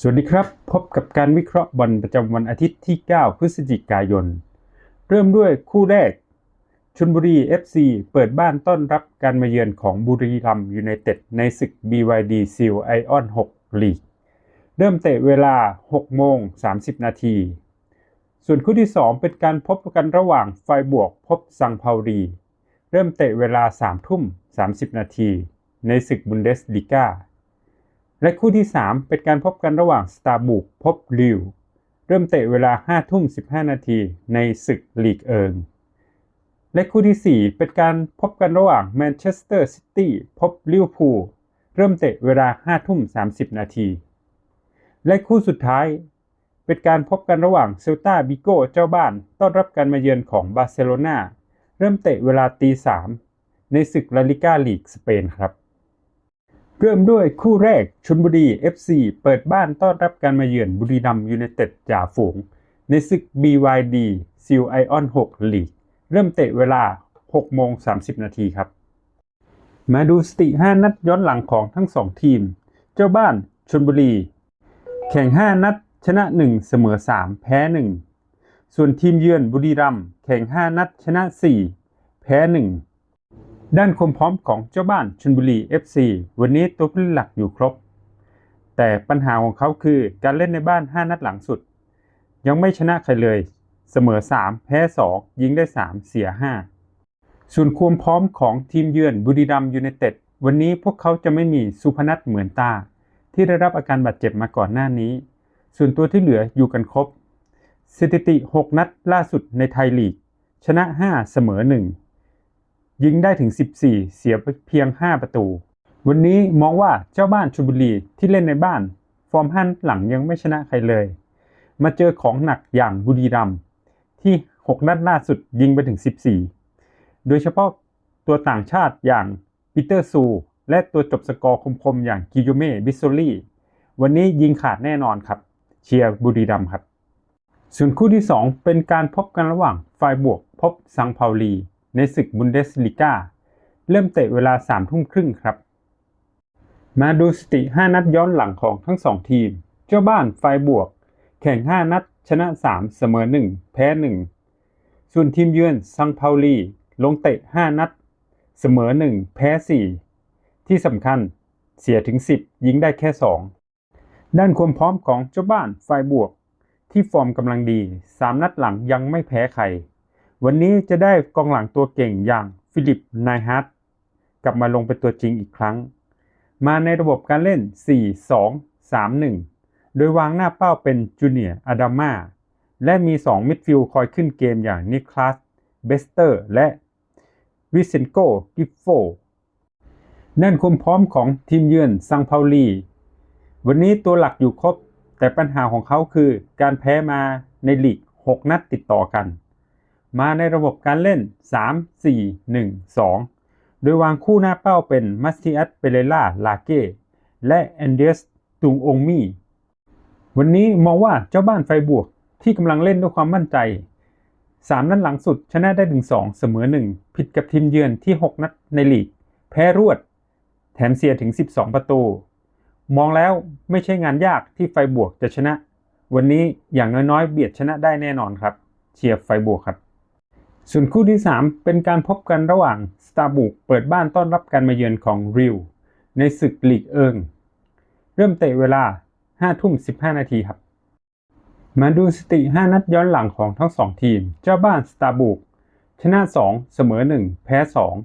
สวัสดีครับ พบกับการวิเคราะห์บอลประจำวันอาทิตย์ที่ 9 พฤศจิกายน เริ่มด้วยคู่แรกชลบุรี FC เปิดบ้านต้อนรับการมาเยือนของบุรีรัมย์ยูไนเต็ดในศึก BYD Seal Ion 6 ลีก เริ่มเตะเวลา 6 โมง 30 นาที ส่วนคู่ที่ 2 เป็นการพบกันระหว่างไฟบวกพบซังเปารี เริ่มเตะเวลา 3 ทุ่ม 30 นาที ในศึกบุนเดสลีกา และคู่ที่ 3 เป็นการพบกันระหว่างสตาร์บุกพบลิว เริ่มเตะเวลา5ทุ่ม15 นาทีในศึกลีกเอิง และคู่ที่ 4 เป็นการพบกันระหว่างแมนเชสเตอร์ซิตี้พบลิเวอร์พูลเริ่มเตะเวลา5ทุ่ม30 นาที และคู่สุดท้าย เป็นการพบกันระหว่างเซลตาบิโกเจ้าบ้านต้อนรับการมาเยือนของบาร์เซโลนาเริ่มเตะเวลาตี3ในศึกลาลิก้าลีกสเปนครับ เริ่มด้วยคู่แรกชลบุรี FC เปิดบ้านต้อนรับการมาเยือนบุรีรัมยูไนเต็ดจ่าฝูง ในศึก BYD Seal Ion 6ลีก เริ่มเตะเวลา6โมง30 นาทีครับ มาดูสติ 5 นัดย้อนหลังของทั้ง 2 ทีม เจ้าบ้านชลบุรี แข่ง 5 นัด ชนะ 1 เสมอ 3 แพ้ 1 ส่วนทีมเยือนบุรีรัมแข่ง 5 นัด ชนะ 4 แพ้ 1 ด้านความพร้อมของเจ้าบ้านชลบุรี FC วันนี้ตัวผู้เล่นหลักอยู่ครบ แต่ปัญหาของเขาคือการเล่นในบ้าน 5 นัดหลังสุด ยังไม่ชนะใครเลย เสมอ 3 แพ้ 2 ยิงได้ 3 เสีย 5 ส่วนความพร้อมของทีมเยือนบุรีรัมย์ยูไนเต็ดวันนี้พวกเขาจะไม่มีสุพนัทเหมือนตา ที่ได้รับอาการบาดเจ็บมาก่อนหน้านี้ ส่วนตัวที่เหลืออยู่กันครบ สถิติ 6 นัดล่าสุดในไทยลีก ชนะ 5 เสมอ 1 ยิงได้ถึง 14 เสียเพียง 5 ประตู วันนี้มองว่าเจ้าบ้านชลบุรีที่เล่นในบ้าน ฟอร์มห้านัดหลังยังไม่ชนะใครเลย มาเจอของหนักอย่างบุรีรัมที่ 6 นัดล่าสุดยิงไปถึง 14 โดยเฉพาะตัวต่างชาติอย่างปีเตอร์ซู และตัวจบสกอร์คมๆอย่างกิโยเม่บิสโซลี่วันนี้ยิงขาดแน่นอนครับ เชียร์บุรีรัมครับ ส่วนคู่ที่ 2 เป็นการพบกันระหว่างฝ่ายบวกพบซังเปาลี ในศึกบุนเดสลีกาเริ่มเตะเวลา3ทุ่มครึ่งครับ มาดูสถิติ 5 นัดย้อนหลังของทั้ง2ทีม เจ้าบ้านฝ่ายบวก แข่ง 5 นัด ชนะ 3 เสมอ 1 แพ้ 1 ส่วนทีมเยือนซังเปาลี ลงเตะ 5 นัด เสมอ 1 แพ้ 4 ที่สำคัญเสียถึง 10 ยิงได้แค่ 2 ด้านความพร้อมของเจ้าบ้านฝ่ายบวก ที่ฟอร์มกำลังดี 3 นัดหลังยังไม่แพ้ใคร วันนี้จะได้กองหลังตัวเก่งอย่างฟิลิปไนฮัตกลับมาลงเป็นตัวจริงอีกครั้ง มาในระบบการเล่น 4-2-3-1 โดยวางหน้าเป้าเป็นจูเนียร์อาดามาและมี 2 มิดฟิลด์คอยขึ้นเกมอย่างนิคลัสเบสเตอร์และวิเซนโกกิฟโฟด้านความพร้อมของทีมเยือนซังเปาลี วันนี้ตัวหลักอยู่ครบ แต่ปัญหาของเขาคือการแพ้มาในลีก 6 นัดติดต่อกัน มาในระบบการเล่น 3 4 1 2 โดยวางคู่หน้าเป้าเป็นมัสติอัสเปเรล่าลาเก้และแอนเดสตุงองมีวันนี้มองว่าเจ้าบ้านไฟบวกที่กำลังเล่นด้วยความมั่นใจ 3 นัดหลังสุดชนะได้ถึง 2 เสมอ 1 ผิดกับทีมเยือนที่ 6 นัดในลีก แพ้รวด แถมเสียถึง 12 ประตู มองแล้วไม่ใช่งานยากที่ไฟบวกจะชนะ วันนี้อย่างน้อยๆ เบียดชนะได้แน่นอนครับ เชียร์ไฟบวกครับ ส่วนคู่ที่ 3 เป็นการพบกันระหว่างสตาร์บุกเปิดบ้านต้อนรับการมาเยือนของริวในศึกลีกเอิง เริ่มเตะเวลา5ทุ่ม 15 นาทีครับ มาดูสถิติ 5 นัดย้อนหลังของทั้ง 2 ทีม เจ้าบ้านสตาร์บุกชนะ 2 เสมอ 1 แพ้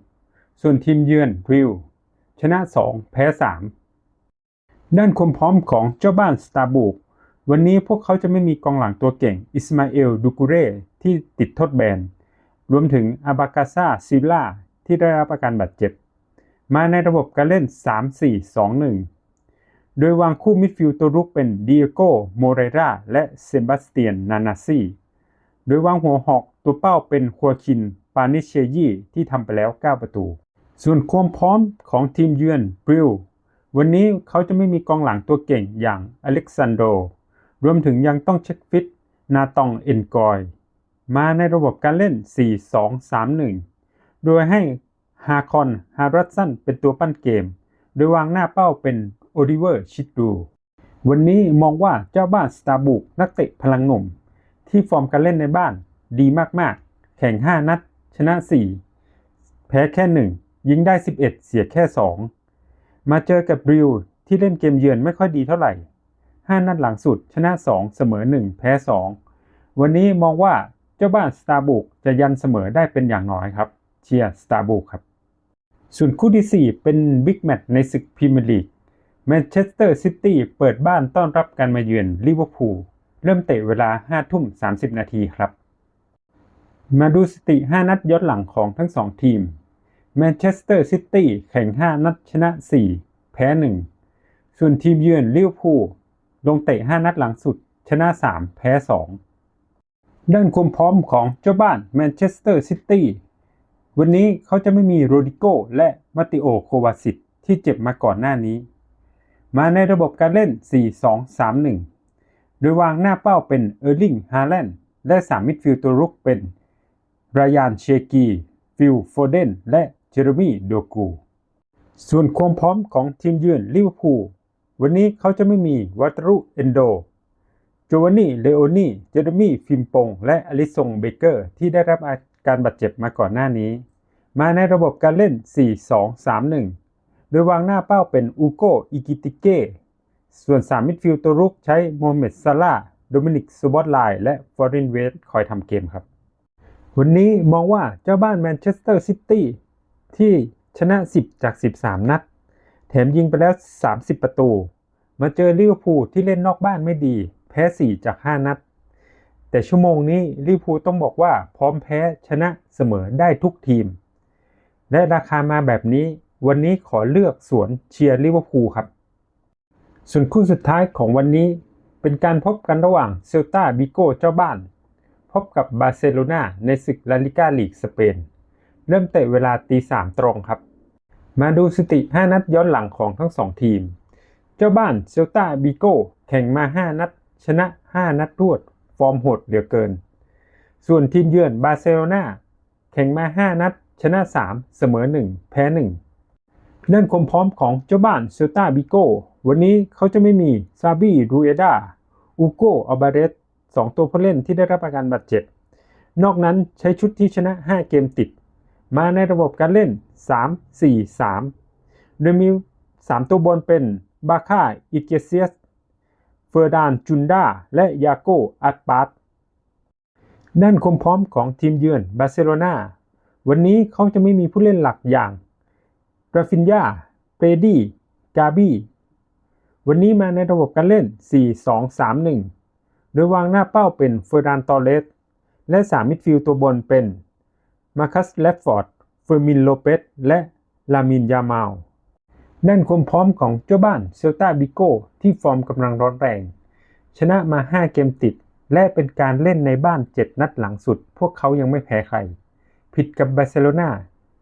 2 ส่วนทีมเยือนริวชนะ 2 แพ้ 3 ด้านความพร้อมของเจ้าบ้านสตาร์บุกวันนี้พวกเขาจะไม่มีกองหลังตัวเก่งอิสมาเอลดูกูเร่ที่ติดโทษแบน รวมถึงอาบากาซาซิลล่าที่ได้รับอาการบาดเจ็บ มาในระบบการเล่น 3-4-2-1 โดยวางคู่มิดฟิลด์ตัวรุกเป็นดิเอโกโมเรราและเซบาสเตียน นานาซีโดยวางหัวหอกตัวเป้าเป็นคัวคิน ปานิเชยีที่ทำไปแล้ว 9 ประตู ส่วนความพร้อมของทีมเยือนบริลวันนี้เขาจะไม่มีกองหลังตัวเก่งอย่างอเล็กซานโดรวมถึงยังต้องเช็คฟิตนาตองเอ็นกอย มาในระบบการเล่น 4-2-3-1 โดยให้ฮาคอนฮารัตสันเป็นตัวปั้นเกม โดยวางหน้าเป้าเป็นโอลิเวอร์ชิดรูวันนี้มองว่าเจ้าบ้านสตาร์บุกนักเตะพลังหนุ่ม ที่ฟอร์มการเล่นในบ้านดีมากๆ แข่ง 5 นัด ชนะ 4 แพ้แค่ 1 ยิงได้ 11 เสียแค่ 2 มาเจอกับริวที่เล่นเกมเยือนไม่ค่อยดีเท่าไหร่ 5 นัดหลังสุดชนะ 2 เสมอ 1 แพ้ 2 วันนี้มองว่า จ้าบ้านสตาร์บุกจะยันเสมอได้เป็นอย่างน้อยครับ เชียร์สตาร์บุกครับ ส่วนคู่ที่ 4 เป็นบิ๊กแมตช์ในศึกพรีเมียร์ลีกแมนเชสเตอร์ซิตี้เปิดบ้านต้อนรับการมาเยือนลิเวอร์พูลเริ่มเตะเวลา5ทุ่ม 30 นาทีครับ มาดูสถิติ 5 นัดย้อนหลังของทั้ง 2 ทีมแมนเชสเตอร์ซิตี้แข่ง 5 นัดชนะ 4 แพ้ 1 ส่วนทีมเยือนลิเวอร์พูลลงเตะ 5 นัดหลังสุด ชนะ 3 แพ้ 2 ด้านความพร้อมของเจ้าบ้านแมนเชสเตอร์ซิตี้วันนี้เขาจะไม่มีโรดิโกและมาติโอโควาซิตที่เจ็บมาก่อนหน้านี้ มาในระบบการเล่น 4-2-3-1 โดยวางหน้าเป้าเป็นเออร์ลิงฮาแลนด์และ3มิดฟิลด์ตัวรุกเป็นรายานเชกีฟิลโฟเดนและเจอร์มีโดกู ส่วนความพร้อมของทีมเยือนลิเวอร์พูลวันนี้เขาจะไม่มีวัตรุเอนโด จวานนี่ เลโอนีเจอร์มี่ ฟิมปง และอลิซงเบเกอร์ ที่ได้รับอาการบาดเจ็บมาก่อนหน้านี้ มาในระบบการเล่น 4-2-3-1 โดยวางหน้าเป้าเป็นอูโกอิกิติเก้ ส่วน 3 มิดฟิลด์ตัวรุกใช้โมฮัมเหม็ดซาลาโดมินิกซูบอตไลและฟอรินเวสคอยทำเกมครับ วันนี้มองว่าเจ้าบ้านแมนเชสเตอร์ซิตี้ที่ชนะ 10 จาก 13 นัด แถมยิงไปแล้ว 30 ประตู มาเจอลิเวอร์พูลที่เล่นนอกบ้านไม่ดี แพ้ 4 จาก 5 นัด แต่ชั่วโมงนี้ลิพูต้องบอกว่าพร้อมแพ้ชนะเสมอได้ทุกทีม และราคามาแบบนี้ วันนี้ขอเลือกสวนเชียร์ลิเวอร์พูลครับ ส่วนคู่สุดท้ายของวันนี้เป็นการพบกันระหว่างเซลตาบิโก้เจ้าบ้าน พบกับบาร์เซโลนาในศึกลาลิกาลีกสเปน เริ่มเตะเวลาตีสามตรงครับ มาดูสถิติ 5 นัดย้อนหลังของทั้ง 2 ทีม เจ้าบ้านเซลตาบิโก้แข่งมา 5 นัด ชนะ 5 นัดรวด ฟอร์มโหดเหลือเกิน ส่วนทีมเยือนบาร์เซโลนาแข่งมา 5 นัด ชนะ 3 เสมอ 1 แพ้1ด้านความพร้อมของเจ้าบ้านเซลตาบิโกวันนี้เขาจะไม่มีซาบีรูเอดาอูโกอัลบาเรสสองตัวผู้เล่นที่ได้รับอาการบาดเจ็บ นอกนั้นใช้ชุดที่ชนะ 5 เกมติด มาในระบบการเล่น 3-4-3 โดยมี 3 ตัวบนเป็นบาค่าอิเกเซียส เฟอร์ดานจุนดาและยาโกอัตปาตด้านความพร้อมของทีมเยือนบาร์เซโลนาวันนี้เขาจะไม่มีผู้เล่นหลักอย่างราฟินยาเปรดี้กาบี้วันนี้มาในระบบการเล่น 4-2-3-1 โดยวางหน้าเป้าเป็นเฟอร์ดานตอเรสและ3มิดฟิลด์ตัวบนเป็นมาคัสแลฟฟอร์ดเฟอร์มินโลเปสและลามินยามาล ด้านความพร้อมของเจ้าบ้านเซลตาบิโกที่ฟอร์มกำลังร้อนแรง ชนะมา 5 เกมติด และเป็นการเล่นในบ้าน 7 นัดหลังสุด พวกเขายังไม่แพ้ใคร ผิดกับบาร์เซโลนา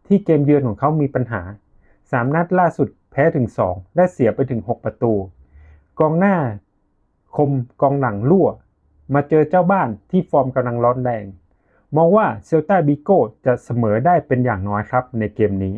ที่เกมเยือนของเขามีปัญหา 3 นัดล่าสุดแพ้ถึง 2 และเสียไปถึง 6 ประตู กองหน้า คมกองหลังรั่ว มาเจอเจ้าบ้านที่ฟอร์มกำลังร้อนแรง มองว่าเซลตาบิโกจะเสมอได้เป็นอย่างน้อยครับในเกมนี้